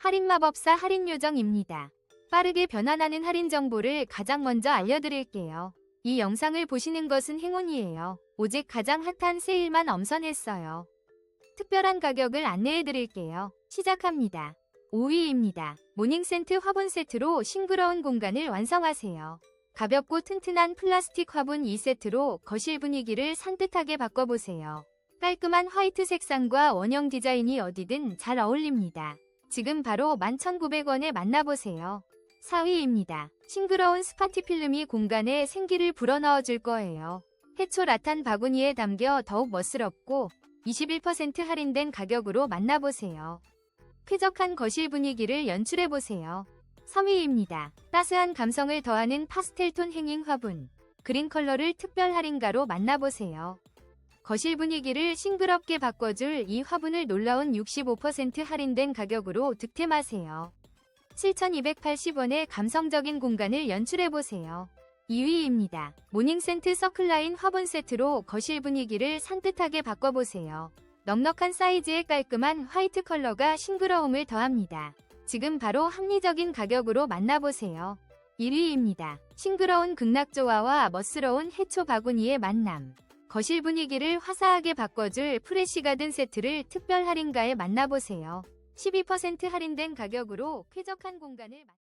할인 마법사 할인 요정입니다. 빠르게 변환하는 할인 정보를 가장 먼저 알려드릴게요. 이 영상을 보시는 것은 행운이에요. 오직 가장 핫한 세일만 엄선했어요. 특별한 가격을 안내해드릴게요. 시작합니다. 5위입니다. 모닝센트 화분 세트로 싱그러운 공간을 완성하세요. 가볍고 튼튼한 플라스틱 화분 2세트로 거실 분위기를 산뜻하게 바꿔보세요. 깔끔한 화이트 색상과 원형 디자인이 어디든 잘 어울립니다. 지금 바로 11,900원에 만나보세요. 4위입니다. 싱그러운 스파티 필름이 공간에 생기를 불어넣어 줄 거예요. 해초 라탄 바구니에 담겨 더욱 멋스럽고 21% 할인된 가격으로 만나보세요. 쾌적한 거실 분위기를 연출해보세요. 3위입니다. 따스한 감성을 더하는 파스텔톤 행잉 화분. 그린 컬러를 특별 할인가로 만나보세요. 거실 분위기를 싱그럽게 바꿔줄 이 화분을 놀라운 65% 할인된 가격으로 득템하세요. 7,280원의 감성적인 공간을 연출해보세요. 2위입니다. 모닝센트 서클라인 화분 세트로 거실 분위기를 산뜻하게 바꿔보세요. 넉넉한 사이즈의 깔끔한 화이트 컬러가 싱그러움을 더합니다. 지금 바로 합리적인 가격으로 만나보세요. 1위입니다. 싱그러운 극락조화와 멋스러운 해초 바구니의 만남. 거실 분위기를 화사하게 바꿔줄 프레시 가든 세트를 특별 할인가에 만나보세요. 12% 할인된 가격으로 쾌적한 공간을 만-